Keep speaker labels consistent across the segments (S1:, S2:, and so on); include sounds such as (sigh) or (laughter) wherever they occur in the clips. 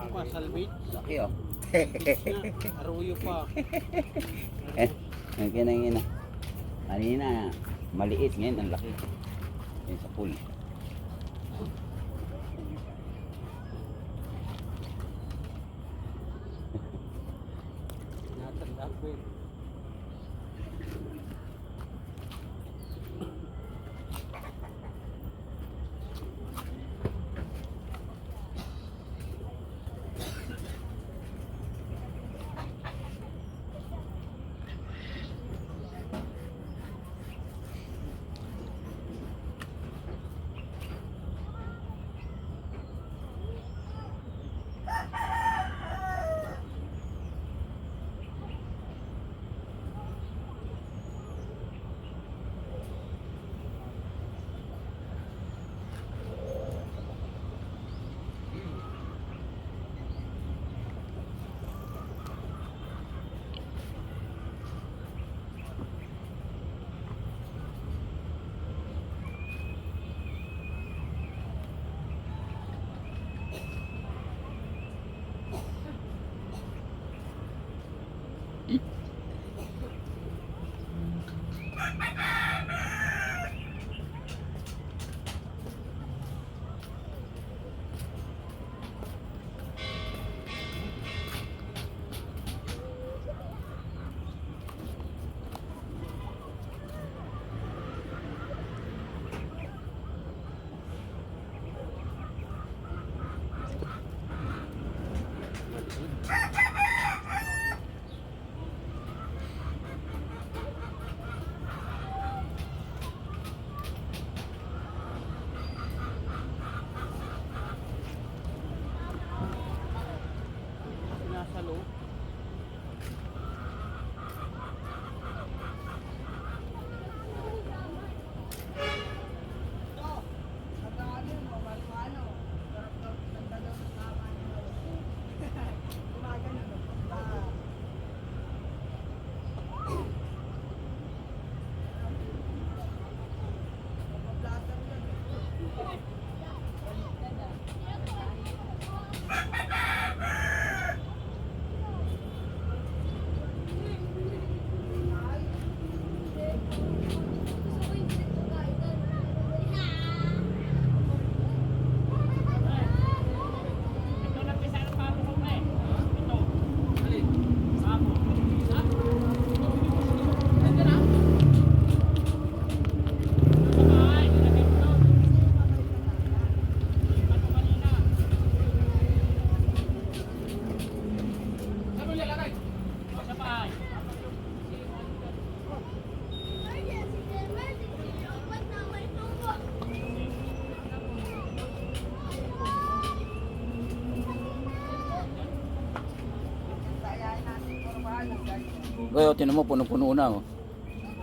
S1: Ano ka, salvage?
S2: Laki oh. (laughs)
S1: Aruyo pa.
S2: Eh, ang kinangina. Kanina, maliit. Ngayon, ang laki. Yan sa pool. Goyo, tinan mo, puno-puno na oh.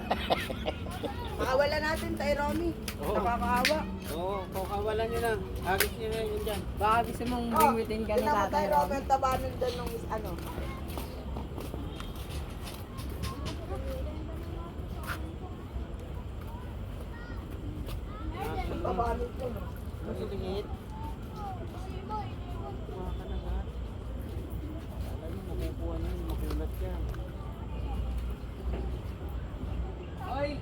S2: (laughs)
S3: Pakawala natin tayo, Romy.
S1: Oo.
S3: Nakakaawa.
S1: Oo, kukawalan nyo na. Agis nyo na yun dyan.
S4: Baka gusto mong
S3: Oh,
S4: bingwitin ka
S3: mo
S4: Tatay
S3: tayo,
S4: Rom.
S3: Romy, ang doon nung is- ano. Ang taba nun doon, oh.
S1: Maliliit. Kuha ka na ba? Alam mo, makukuha na yun. Makulat yan. Ay!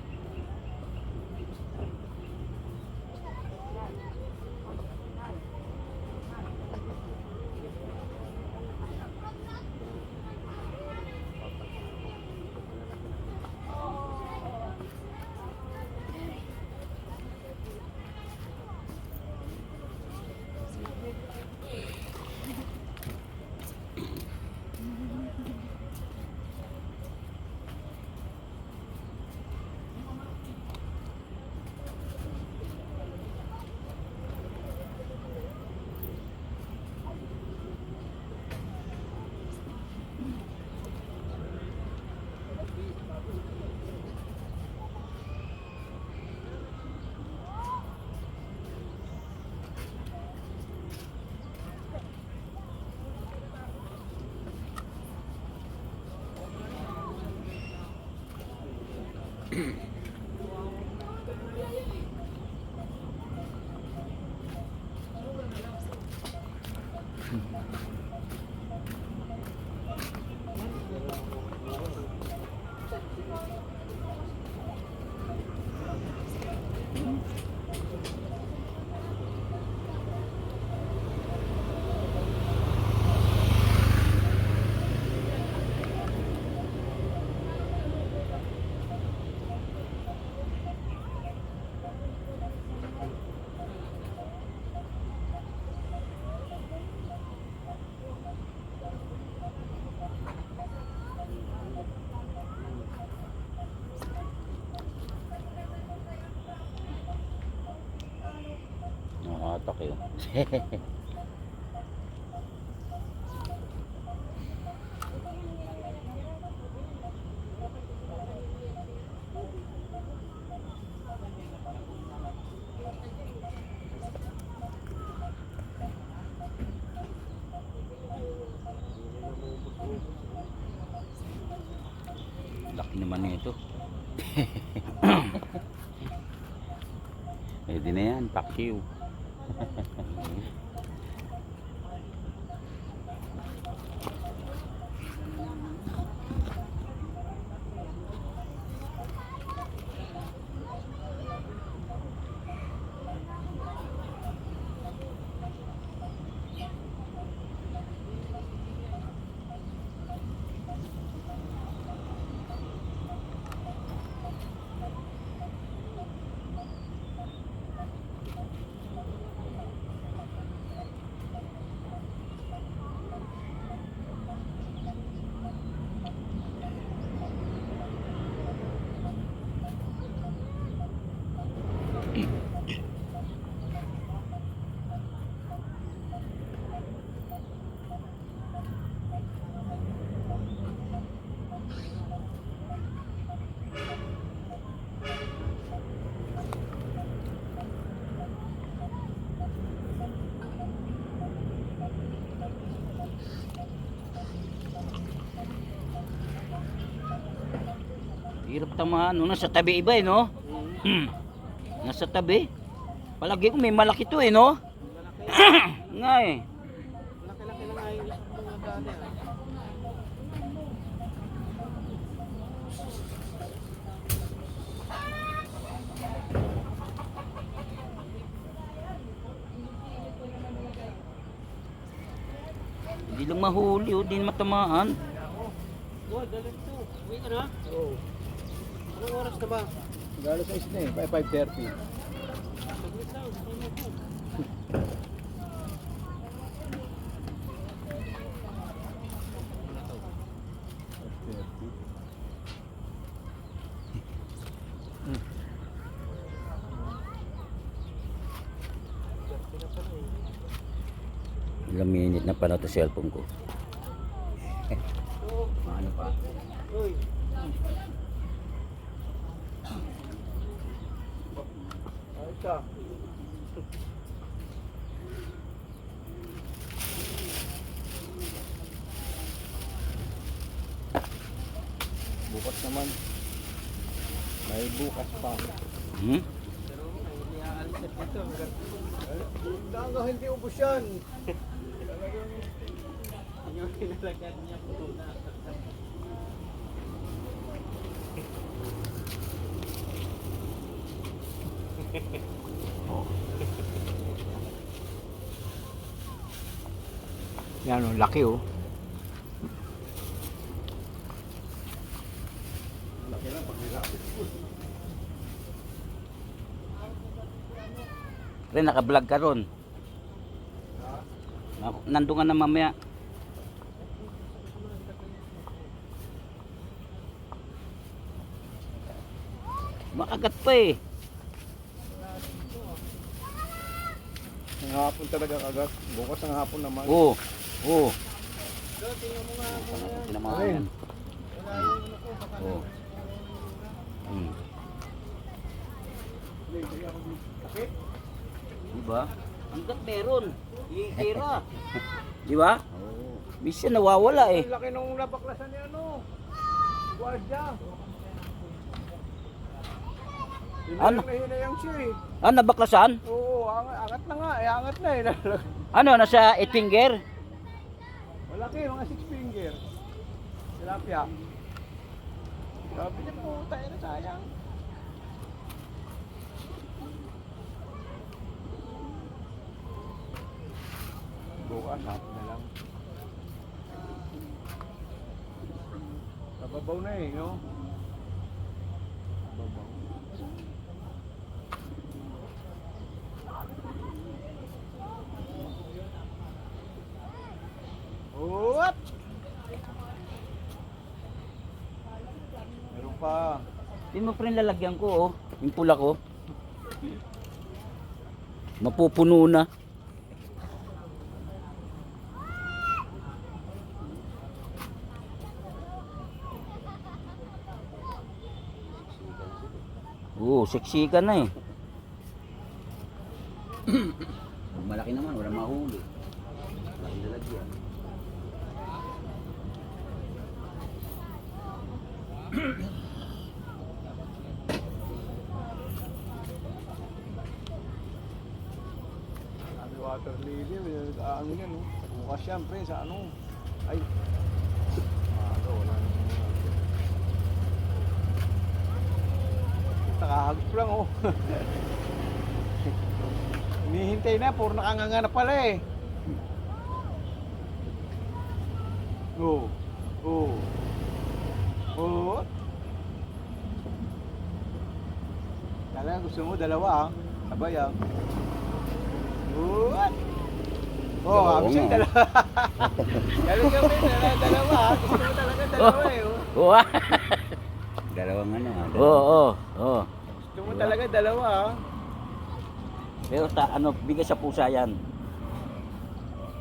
S5: Laki naman nito. (laughs) Pwede na yan, pakiw. Hirap tamaan, no? Nasa tabi iba eh, no? Hmm. Nasa tabi. Palagi ko may malaki to eh, no? (coughs) Nga eh.
S1: Laki-laki na nga yung isang mga dali.
S5: Hindi lang mahuli, oh. Hindi matamaan.
S1: Boy, dali ito. Uwi ka na? Oo. Anong oras na ba?
S6: Galo sa isna eh, by 5.30.
S1: Saglit lang. Mo po?
S5: Ilang minute na pa na to cellphone ko. (laughs) Ano pa?
S1: Uy.
S6: Ka. Bukas naman. May bukas pa.
S5: Hmm?
S1: Pero hindi
S6: ubos yan. (laughs)
S1: Yung pinalagyan niya po na.
S6: Yan o, laki oh.
S5: Pre, naka-vlog ka ron. Nandun ka na mamaya. Makagat pa eh.
S6: Ang hapon talaga kagat. Bukas ang hapon naman.
S5: Oo. Oo.
S1: So, tingnan mo.
S5: Tinamaan yan.
S1: Yung ano
S5: Oo. Hmm. Diba? Hanggat meron. Hihira. Di ba? Oo. Minsan nawawala eh.
S6: Ang laki nung nabaklasan ni ano. Gwardiya.
S5: Ano?
S6: Hinayang na hinayang siya eh.
S5: Ah, nabaklasan?
S6: Oo, angat, angat na nga. Eh, angat na eh. (laughs)
S5: Ano, nasa 8 finger?
S6: Malaki, mga six finger. Tilapia. Sabi niya po, tayo na sayang. Bukas, hapon na lang. Kababaw na eh, no? Kababaw. Oop! Meron pa.
S5: Yun mo friend lalagyan ko oh. Yung pula ko. Mapupuno na. Oo, oh, sexy ka na eh. (clears throat)
S6: Sabi water lily, ah, ano yan, oh. Bukas yan, sa ano. Ay. Ano, wala naman. Nakahagip lang, oh. (laughs) Hinihintay na, puro nakanganga na pala eh. Oo. Oo. Oo. Talaga gusto mo dalawa ah. Sabay ah. What? Oh,
S1: Dalawa
S6: habi siya
S1: nga.
S6: dalawa. (laughs) Talaga may dalawa, dalawa. ah. Gusto mo talaga dalawa eh. Oh. (laughs)
S5: Oo, ah.
S1: Dalawang ano. ah,
S5: oo,
S1: dalawa.
S5: oo, oo.
S6: Gusto mo talaga dalawa ah.
S5: Pero ta, ano, bigay sa pusa yan.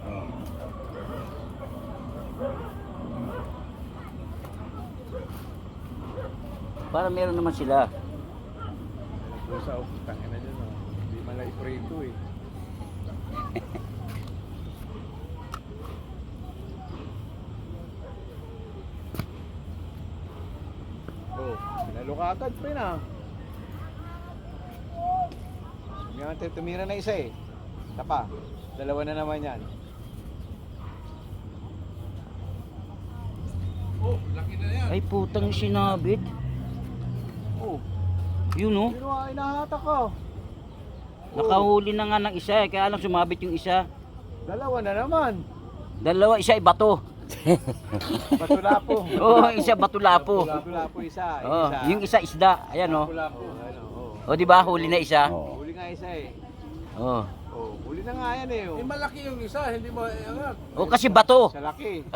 S1: Oh.
S5: Para meron naman sila.
S6: Pusa oh, tangin na dyan oh. Hindi man lang iprito eh. (laughs) oh, yun ah. Hindi natin tumira na isa eh. Tapa, dalawa na naman yan.
S5: Ay, putang sinabit.
S6: Oh,
S5: Yun oh.
S6: sino ang inahatak ko?
S5: Nakahuli na nga ng isa eh, kaya lang sumabit yung isa.
S6: Dalawa na naman.
S5: Dalawa, isa ay bato. (laughs)
S6: Batulapo.
S5: Oo, oh, isa bato-lapo.
S6: Batulapo isa.
S5: Oh, yung isa isda. Ayan oh.
S6: Batulapo. Ano, oh.
S5: O di ba huli na isa?
S1: Oo.
S6: Huli nga isa eh.
S5: Oh.
S6: Oh, huli na nga yan eh. Oh.
S7: malaki yung isa, hindi mo iangat.
S5: O kasi bato.
S6: Sa laki.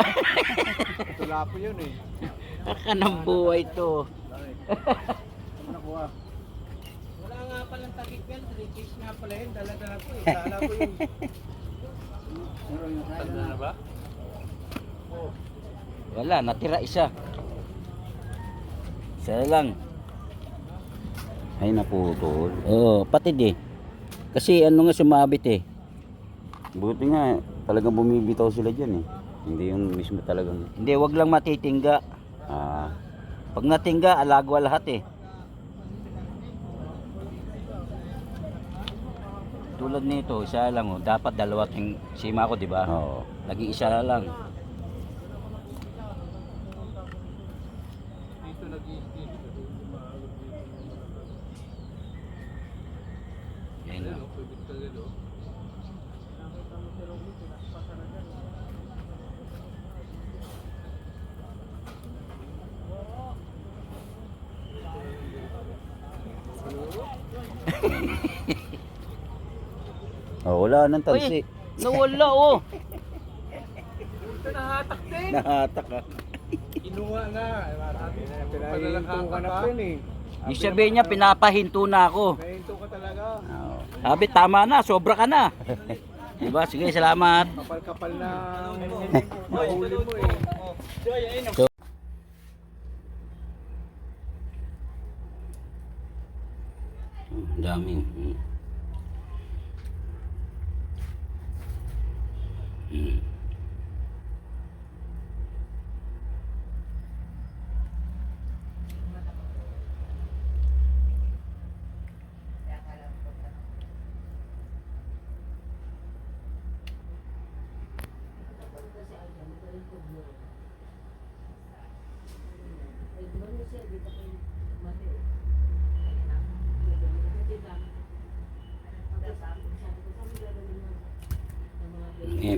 S6: (laughs) Batulapo yun eh.
S5: Kakanang buhay to.
S6: Nakuha.
S7: Yan, 3 case nga pala yun, dala-dala ko eh. Kala ko. Tanda na ba?
S5: Wala, natira isa. Isa lang.
S1: Ay, naputol.
S5: Oo, pati di. Kasi ano nga sumabit eh.
S1: Buti nga, talagang bumibitaw sila dyan eh. Hindi yung mismo talagang...
S5: Hindi, wag lang matitingga.
S1: Ah,
S5: Pag natingga, alagwa lahat eh. Tulad nito, isa lang oh. Dapat dalawa ting sima ko, di ba?
S1: oo.
S5: Lagi isa lang.
S7: Dito nag-i-dito.
S5: Yan oh.
S7: Pwede ka rin, oh.
S1: Oh, wala nang
S5: Uy,
S1: tansi.
S5: nawala oh.
S7: Nahatak din.
S1: Nahatak ah.
S7: Kinuha na. eh, Marami na.
S6: Pinahinto ka na pin eh.
S5: Yung sabihin niya, pinapahinto na ako.
S6: Pinahinto ka talaga.
S1: Oo.
S5: Sabi, tama na, sobra ka na. diba? Sige, salamat.
S6: Kapal-kapal na nahuli mo eh.
S5: Ang daming. mm.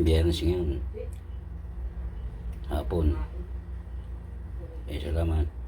S5: Ngayon, biyernes ngayon. Hapon. Eh, salamat.